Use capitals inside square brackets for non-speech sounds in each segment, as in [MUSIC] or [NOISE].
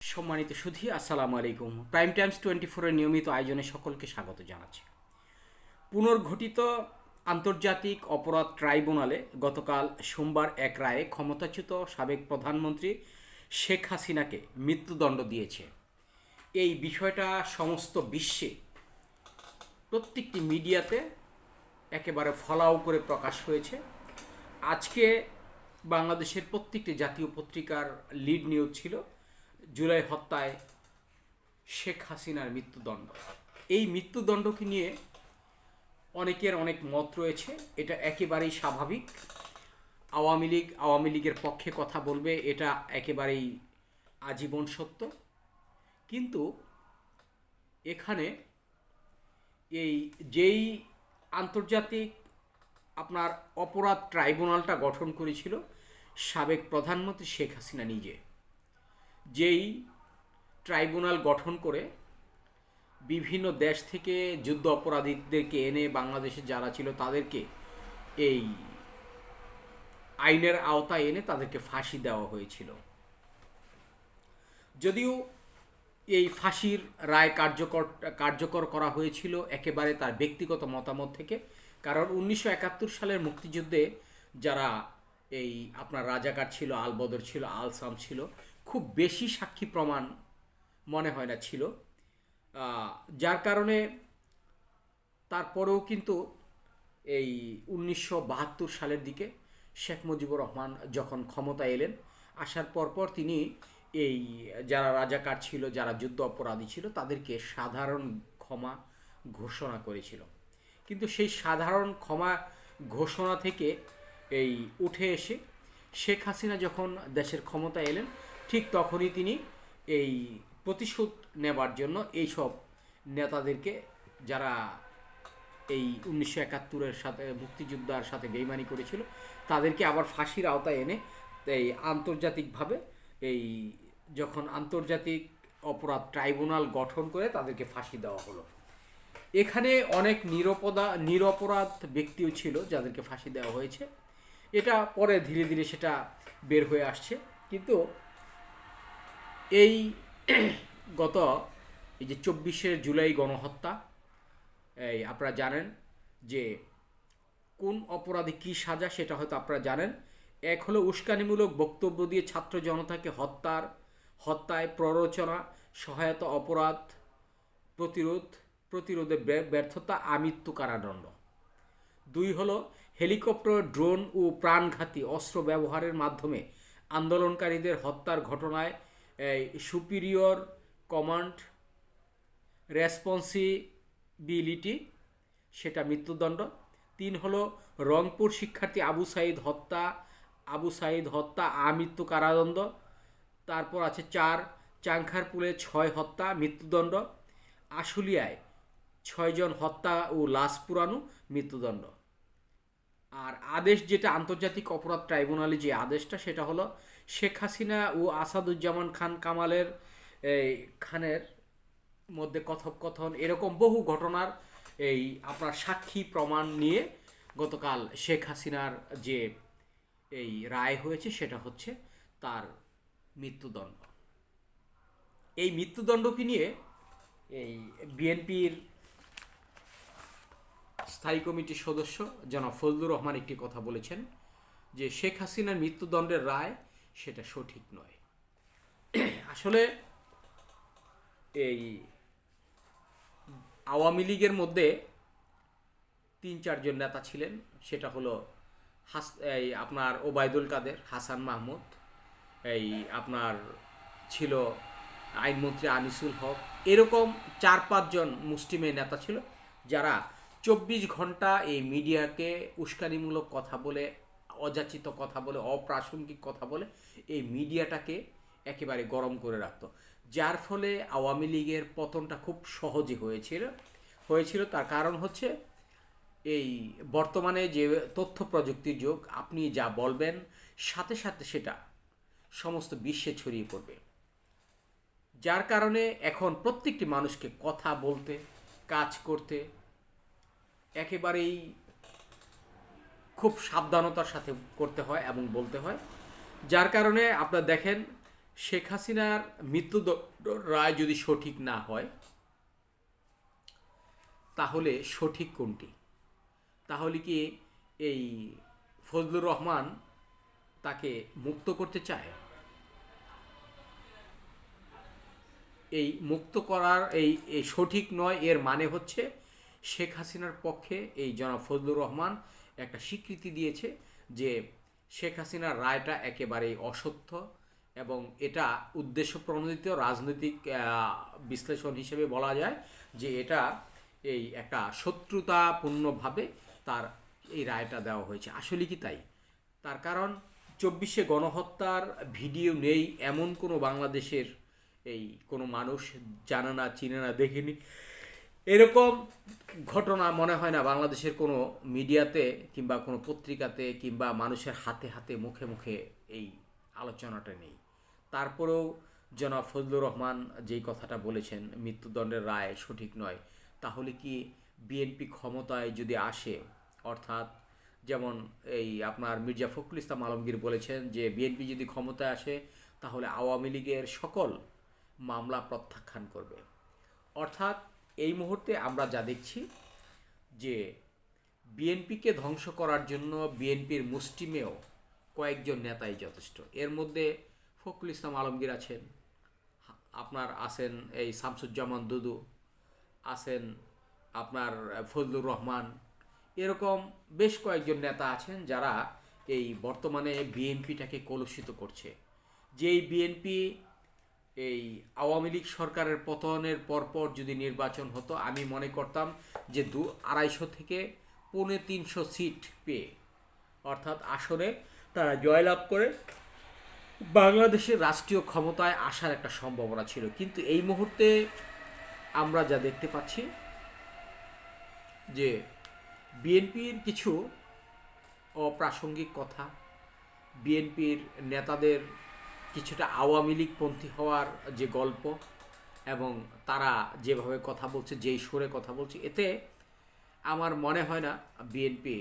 সম্মানিত সুধী, আসসালামু আলাইকুম। প্রাইম টাইমস টোয়েন্টি ফোরের নিয়মিত আয়োজনে সকলকে স্বাগত জানাচ্ছি। পুনর্ঘটিত আন্তর্জাতিক অপরাধ ট্রাইব্যুনালে গতকাল সোমবার এক রায়ে ক্ষমতাচ্যুত সাবেক প্রধানমন্ত্রী শেখ হাসিনাকে মৃত্যুদণ্ড দিয়েছে। এই বিষয়টা সমস্ত বিশ্বে প্রত্যেকটি মিডিয়াতে একেবারে ফলাও করে প্রকাশ হয়েছে। আজকে বাংলাদেশের প্রত্যেকটি জাতীয় পত্রিকার লিড নিউজ ছিল। জুলাই হত্যায় শেখ হাসিনার মৃত্যুদণ্ড। এই মৃত্যুদণ্ডকে নিয়ে অনেকের অনেক মত রয়েছে। এটা একেবারেই স্বাভাবিক। আওয়ামী লীগ, আওয়ামী লীগের পক্ষে কথা বলবে, এটা একেবারেই আজীবন সত্য। কিন্তু এখানে এই যেই আন্তর্জাতিক আপনার অপরাধ ট্রাইব্যুনালটা গঠন করেছিল, সাবেক প্রধানমন্ত্রী শেখ হাসিনা নিজে। যেই ট্রাইব্যুনাল গঠন করে বিভিন্ন দেশ থেকে যুদ্ধ অপরাধীদেরকে এনে বাংলাদেশে যারা ছিল তাদেরকে এই আইনের আওতায় এনে তাদেরকে ফাঁসি দেওয়া হয়েছিল। যদিও এই ফাঁসির রায় কার্যকর কার্যকর করা হয়েছিল একেবারে তার ব্যক্তিগত মতামত থেকে, কারণ উনিশশো একাত্তর সালের মুক্তিযুদ্ধে যারা এই আপনার রাজাকার ছিল, আলবদর ছিল আলসাম ছিল খুব বেশি সাক্ষী প্রমাণ মনে হয় না ছিল। যার কারণে তারপরেও কিন্তু এই উনিশশো বাহাত্তর সালের দিকে শেখ মুজিবুর রহমান যখন ক্ষমতা এলেন, আসার পরপর তিনি এই যারা রাজাকার ছিল, যারা যুদ্ধ অপরাধী ছিল, তাদেরকে সাধারণ ক্ষমা ঘোষণা করেছিল। কিন্তু সেই সাধারণ ক্ষমা ঘোষণা থেকে এই উঠে এসে শেখ হাসিনা যখন দেশের ক্ষমতা এলেন ঠিক তখনই তিনি এই প্রতিশোধ নেবার জন্য এইসব নেতাদেরকে যারা এই উনিশশো একাত্তরের সাথে মুক্তিযোদ্ধার সাথে বেইমানি করেছিল, তাদেরকে আবার ফাঁসির আওতায় এনে এই আন্তর্জাতিকভাবে এই যখন আন্তর্জাতিক অপরাধ ট্রাইব্যুনাল গঠন করে তাদেরকে ফাঁসি দেওয়া হলো। এখানে অনেক নিরপদা, নিরপরাধ ব্যক্তিও ছিল যাদেরকে ফাঁসি দেওয়া হয়েছে। এটা পরে ধীরে ধীরে সেটা বের হয়ে আসছে। কিন্তু এই [CLEARS THROAT] গত এই যে চব্বিশে জুলাই গণহত্যা, এই আপনারা জানেন যে কোন অপরাধে কী সাজা সেটা হয়তো আপনারা জানেন। এক হলো উস্কানিমূলক বক্তব্য দিয়ে ছাত্র জনতাকে হত্যার, হত্যায় প্ররোচনা, সহায়তা অপরাধ, প্রতিরোধ, প্রতিরোধে ব্যর্থতা, আমৃত্যু কারাদণ্ড। দুই হলো হেলিকপ্টার, ড্রোন ও প্রাণঘাতী অস্ত্র ব্যবহারের মাধ্যমে আন্দোলনকারীদের হত্যার ঘটনায় সুপিরিয়র কমান্ড রেসপন্সিবিলিটি সেটা মৃত্যুদণ্ড। তিন হলো রংপুর শিক্ষার্থী আবু সাইদ হত্যা, আবু সাইদ হত্যা, আমৃত্যু কারাদণ্ড। তারপর আছে চার, চাংখারপুলে ছয় হত্যা, মৃত্যুদণ্ড। আশুলিয়ায় ছয়জন হত্যা ও লাশ পুরানো, মৃত্যুদণ্ড। আর আদেশ যেটা আন্তর্জাতিক অপরাধ ট্রাইব্যুনালে যে আদেশটা, সেটা হলো শেখ হাসিনা ও আসাদুজ্জামান খান কামালের, এই, খানের মধ্যে কথোপকথন, এরকম বহু ঘটনার এই আপনার সাক্ষী প্রমাণ নিয়ে গতকাল শেখ হাসিনার যে এই রায় হয়েছে সেটা হচ্ছে তার মৃত্যুদণ্ড। এই মৃত্যুদণ্ডকে নিয়ে এই বিএনপির স্থায়ী কমিটির সদস্য জনাব ফজলুর রহমান একটি কথা বলেছেন যে শেখ হাসিনার মৃত্যুদণ্ডের রায় সেটা সঠিক নয়। আসলে এই আওয়ামী লীগের মধ্যে তিন চারজন নেতা ছিলেন, সেটা হলো হাস এই আপনার ওবায়দুল কাদের, হাসান মাহমুদ, এই আপনার ছিল আইনমন্ত্রী আনিসুল হক, এরকম চার পাঁচজন মুসলিমের নেতা ছিল যারা চব্বিশ ঘণ্টা এই মিডিয়াকে উস্কানিমূলক কথা বলে অযাচিত কথা বলে, অপ্রাসঙ্গিক কথা বলে এই মিডিয়াটাকে একেবারে গরম করে রাখত। যার ফলে আওয়ামী লীগের পতনটা খুব সহজে হয়েছিল হয়েছিল। তার কারণ হচ্ছে এই বর্তমানে যে তথ্য প্রযুক্তির যুগ, আপনি যা বলবেন, সাথে সাথে সেটা সমস্ত বিশ্বে ছড়িয়ে পড়বে। যার কারণে এখন প্রত্যেকটি মানুষকে কথা বলতে, কাজ করতে, একেবারেই খুব সাবধানতার সাথে করতে হয় এবং বলতে হয়। যার কারণে আপনারা দেখেন, শেখ হাসিনার মৃত্যুদণ্ড রায় যদি সঠিক না হয়, তাহলে সঠিক কোনটি? তাহলে কি এই ফজলুর রহমান তাকে মুক্ত করতে চায়? এই মুক্ত করার, এই সঠিক নয়, এর মানে হচ্ছে শেখ হাসিনার পক্ষে এই জনাব ফজলুর রহমান একটা স্বীকৃতি দিয়েছে যে শেখ হাসিনার রায়টা একেবারেই অসত্য এবং এটা উদ্দেশ্য প্রণোদিত রাজনৈতিক বিশ্লেষণ হিসেবে বলা যায় যে এটা এই একটা শত্রুতাপূর্ণভাবে তার এই রায়টা দেওয়া হয়েছে। আসলে কি তাই? তার কারণ চব্বিশে গণহত্যার ভিডিও নেই, এমন কোনো বাংলাদেশের এই কোনো মানুষ জানে না, চিনে না, দেখেনি। এরকম ঘটনা মনে হয় না বাংলাদেশের কোনো মিডিয়াতে কিংবা কোনো পত্রিকাতে কিংবা মানুষের হাতে হাতে মুখে মুখে এই আলোচনাটা নেই। তারপরেও জনাব ফজলুর রহমান যেই কথাটা বলেছেন, মৃত্যুদণ্ডের রায় সঠিক নয়, তাহলে কি বিএনপি ক্ষমতায় যদি আসে, অর্থাৎ যেমন এই আপনার মির্জা ফখরুল ইসলাম আলমগীর বলেছেন যে বিএনপি যদি ক্ষমতায় আসে, তাহলে আওয়ামী লীগের সকল মামলা প্রত্যাখ্যান করবে। অর্থাৎ এই মুহূর্তে আমরা যা দেখছি যে বিএনপিকে ধ্বংস করার জন্য বিএনপির মুষ্টিমেয় কয়েকজন নেতাই যথেষ্ট। এর মধ্যে ফখরুল ইসলাম আলমগীর আছেন, আপনার আছেন এই শামসুজ্জামান দুদু, আছেন আপনার ফজলুর রহমান, এরকম বেশ কয়েকজন নেতা আছেন যারা এই বর্তমানে বিএনপিটাকে কলুষিত করছে। যেই বিএনপি এই আওয়ামী লীগ সরকারের পতনের পরপর যদি নির্বাচন হতো, আমি মনে করতাম যে দু আড়াইশো থেকে পৌনে তিনশো সিট পেয়ে, অর্থাৎ আসনে তারা জয়লাভ করে বাংলাদেশের রাষ্ট্রীয় ক্ষমতায় আসার একটা সম্ভাবনা ছিল। কিন্তু এই মুহূর্তে আমরা যা দেখতে পাচ্ছি যে বিএনপির কিছু অপ্রাসঙ্গিক কথা, বিএনপির নেতাদের কিছুটা আওয়ামী লীগপন্থী হওয়ার যে গল্প এবং তারা যেভাবে কথা বলছে, যেই সুরে কথা বলছে, এতে আমার মনে হয় না বিএনপি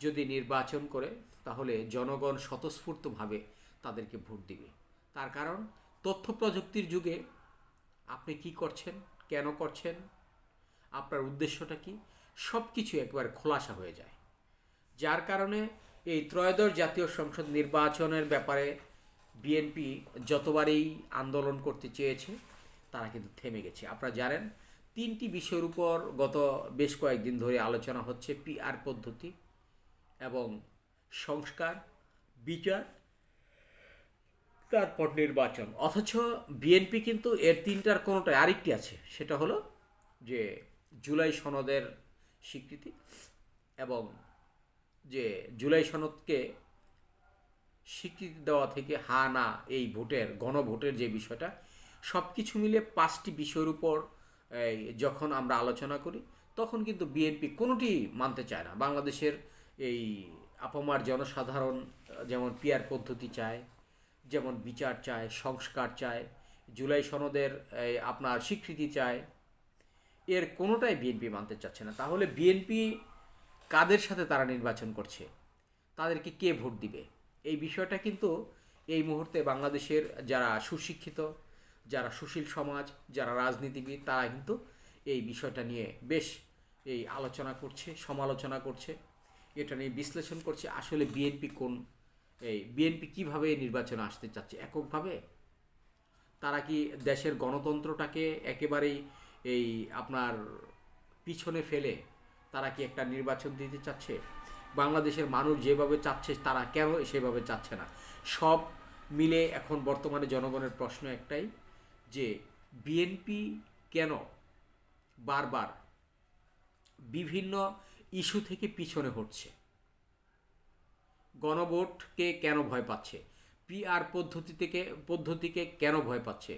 যদি নির্বাচন করে, তাহলে জনগণ স্বতঃস্ফূর্তভাবে তাদেরকে ভোট দিবে। তার কারণ, তথ্য প্রযুক্তির যুগে আপনি কি করছেন, কেন করছেন, আপনার উদ্দেশ্যটা কি সব কিছু একবার খোলাসা হয়ে যায়। যার কারণে এই ত্রয়োদশ জাতীয় সংসদ নির্বাচনের ব্যাপারে বিএনপি যতবারই আন্দোলন করতে চেয়েছে, তারা কিন্তু থেমে গেছে। আপনারা জানেন, তিনটি বিষয়ের উপর গত বেশ কয়েকদিন ধরে আলোচনা হচ্ছে পিআর পদ্ধতি এবং সংস্কার, বিচার, তারপর নির্বাচন। অথচ বিএনপি কিন্তু এর তিনটার কোনোটাই আরেকটি আছে, সেটা হলো যে জুলাই সনদের স্বীকৃতি এবং যে জুলাই সনদকে স্বীকৃতি দেওয়া থেকে হা না এই ভোটের, গণভোটের যে বিষয়টা সব কিছু মিলে পাঁচটি বিষয়ের উপর যখন আমরা আলোচনা করি, তখন কিন্তু বিএনপি কোনোটি মানতে চায় না। বাংলাদেশের এই আপামার জনসাধারণ, যেমন পিয়ার পদ্ধতি চায়, যেমন বিচার চায়, সংস্কার চায়, জুলাই সনদের আপনার স্বীকৃতি চায়, এর কোনোটাই বিএনপি মানতে চাচ্ছে না। তাহলে বিএনপি কাদের সাথে তারা নির্বাচন করছে? তাদেরকে কে ভোট দিবে? এই বিষয়টা কিন্তু এই মুহূর্তে বাংলাদেশের যারা সুশিক্ষিত, যারা সুশীল সমাজ, যারা রাজনীতিবিদ, তারা কিন্তু এই বিষয়টা নিয়ে বেশ এই আলোচনা করছে, সমালোচনা করছে। এটা নিয়ে বিশ্লেষণ করছে আসলে বিএনপি কোন, এই বিএনপি কীভাবে নির্বাচনে আসতে চাচ্ছে? এককভাবে? তারা কি দেশের গণতন্ত্রটাকে একেবারেই এই আপনার পিছনে ফেলে তারা কি একটা নির্বাচন দিতে চাচ্ছে? বাংলাদেশের মানুষ যেভাবে চাচ্ছে তারা কেন সেভাবে চাচ্ছে না? সব মিলে এখন বর্তমানে জনগণের প্রশ্ন একটাই যে, বিএনপি কেন বারবার বিভিন্ন ইস্যু থেকে পিছনে হচ্ছে গণভোটকে কেন ভয় পাচ্ছে? পিআর পদ্ধতি থেকে পদ্ধতিকে কেন ভয় পাচ্ছে?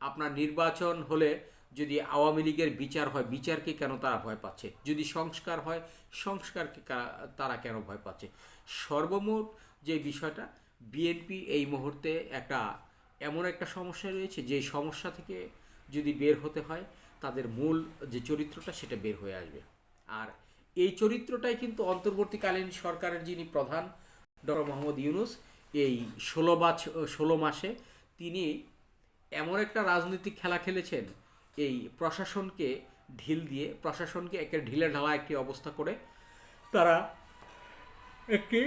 আপনার নির্বাচন হলে যদি আওয়ামী লীগের বিচার হয়, বিচারকে কেন তারা ভয় পাচ্ছে? যদি সংস্কার হয়, সংস্কারকে তারা কেন ভয় পাচ্ছে? সর্বমোট যে বিষয়টা, বিএনপি এই মুহূর্তে একটা, এমন একটা সমস্যা রয়েছে যে সমস্যা থেকে যদি বের হতে হয়, তাদের মূল যে চরিত্রটা সেটা বের হয়ে আসবে। আর এই চরিত্রটাই কিন্তু অন্তর্বর্তীকালীন সরকারের যিনি প্রধান, ডক্টর মোহাম্মদ ইউনুস, এই ষোলো বাছ, ষোলো মাসে তিনি এমন একটা রাজনৈতিক খেলা খেলেছেন এই প্রশাসনকে ঢিল দিয়ে, প্রশাসনকে একে ঢিলে ঢালা একটি অবস্থা করে তারা একটি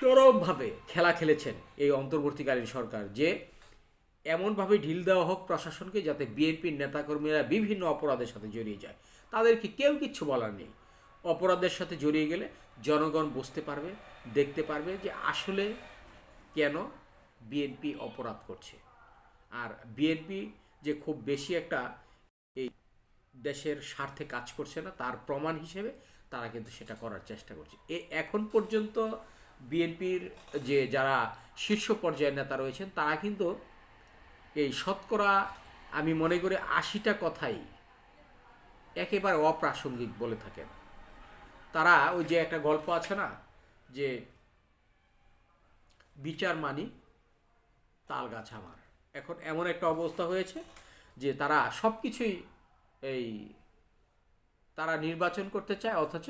চরমভাবে খেলা খেলেছেন এই অন্তর্বর্তীকালীন সরকার যে এমনভাবে ঢিল দেওয়া হোক প্রশাসনকে যাতে বিএনপির নেতাকর্মীরা বিভিন্ন অপরাধের সাথে জড়িয়ে যায়। তাদেরকে কেউ কিচ্ছু বলার নেই। অপরাধের সাথে জড়িয়ে গেলে জনগণ বুঝতে পারবে, দেখতে পারবে যে আসলে কেন বিএনপি অপরাধ করছে। আর বিএনপি যে খুব বেশি একটা এই দেশের স্বার্থে কাজ করছে না, তার প্রমাণ হিসেবে তারা কিন্তু সেটা করার চেষ্টা করছে। এ এখন পর্যন্ত বিএনপির যে যারা শীর্ষ পর্যায়ের নেতা রয়েছেন, তারা কিন্তু এই শতকরা আমি মনে করি আশিটা কথাই একেবারে অপ্রাসঙ্গিক বলে থাকেন। তারা ওই যে একটা গল্প আছে না, যে বিচার মানি, তাল গাছ আমার। এখন এমন একটা অবস্থা হয়েছে যে তারা সব কিছুই এই তারা নির্বাচন করতে চায়, অথচ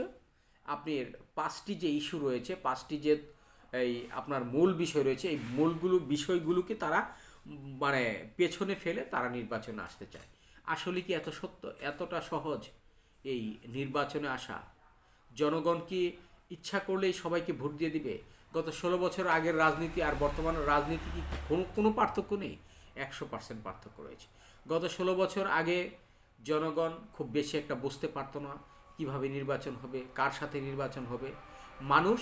আপনি পাঁচটি যে ইস্যু রয়েছে, পাঁচটি যে এই আপনার মূল বিষয় রয়েছে, এই মূলগুলো, বিষয়গুলোকে তারা মানে পেছনে ফেলে তারা নির্বাচনে আসতে চায়। আসলে কি এত সত্য? এতটা সহজ এই নির্বাচনে আসা? জনগণ কি ইচ্ছা করলেই সবাইকে ভোট দিয়ে দিবে? গত ষোলো বছর আগের রাজনীতি আর বর্তমান রাজনীতি কি কোনো কোনো পার্থক্য নেই? একশো পার্সেন্ট পার্থক্য রয়েছে। গত ষোলো বছর আগে জনগণ খুব বেশি একটা বুঝতে পারতো না কীভাবে নির্বাচন হবে, কার সাথে নির্বাচন হবে। মানুষ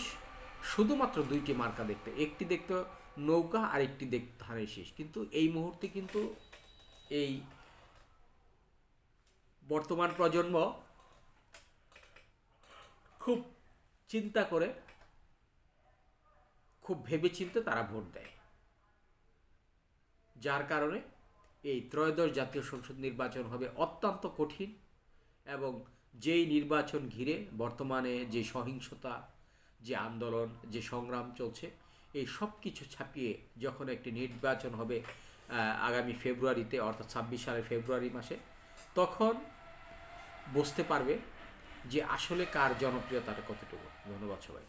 শুধুমাত্র দুইটি মার্কা দেখতে, একটি দেখতে নৌকা আর একটি দেখতো ধানের শীষ। কিন্তু এই মুহূর্তে কিন্তু এই বর্তমান প্রজন্ম খুব চিন্তা করে, খুব ভেবেচিন্তে তারা ভোট দেয়। যার কারণে এই ত্রয়োদশ জাতীয় সংসদ নির্বাচন হবে অত্যন্ত কঠিন এবং যেই নির্বাচন ঘিরে বর্তমানে যে সহিংসতা, যে আন্দোলন, যে সংগ্রাম চলছে, এই সব কিছু ছাপিয়ে যখন একটি নির্বাচন হবে আগামী ফেব্রুয়ারিতে, অর্থাৎ ছাব্বিশ সালের ফেব্রুয়ারি মাসে, তখন বুঝতে পারবে যে আসলে কার জনপ্রিয়তাটা কতটুকু। ধন্যবাদ সবাই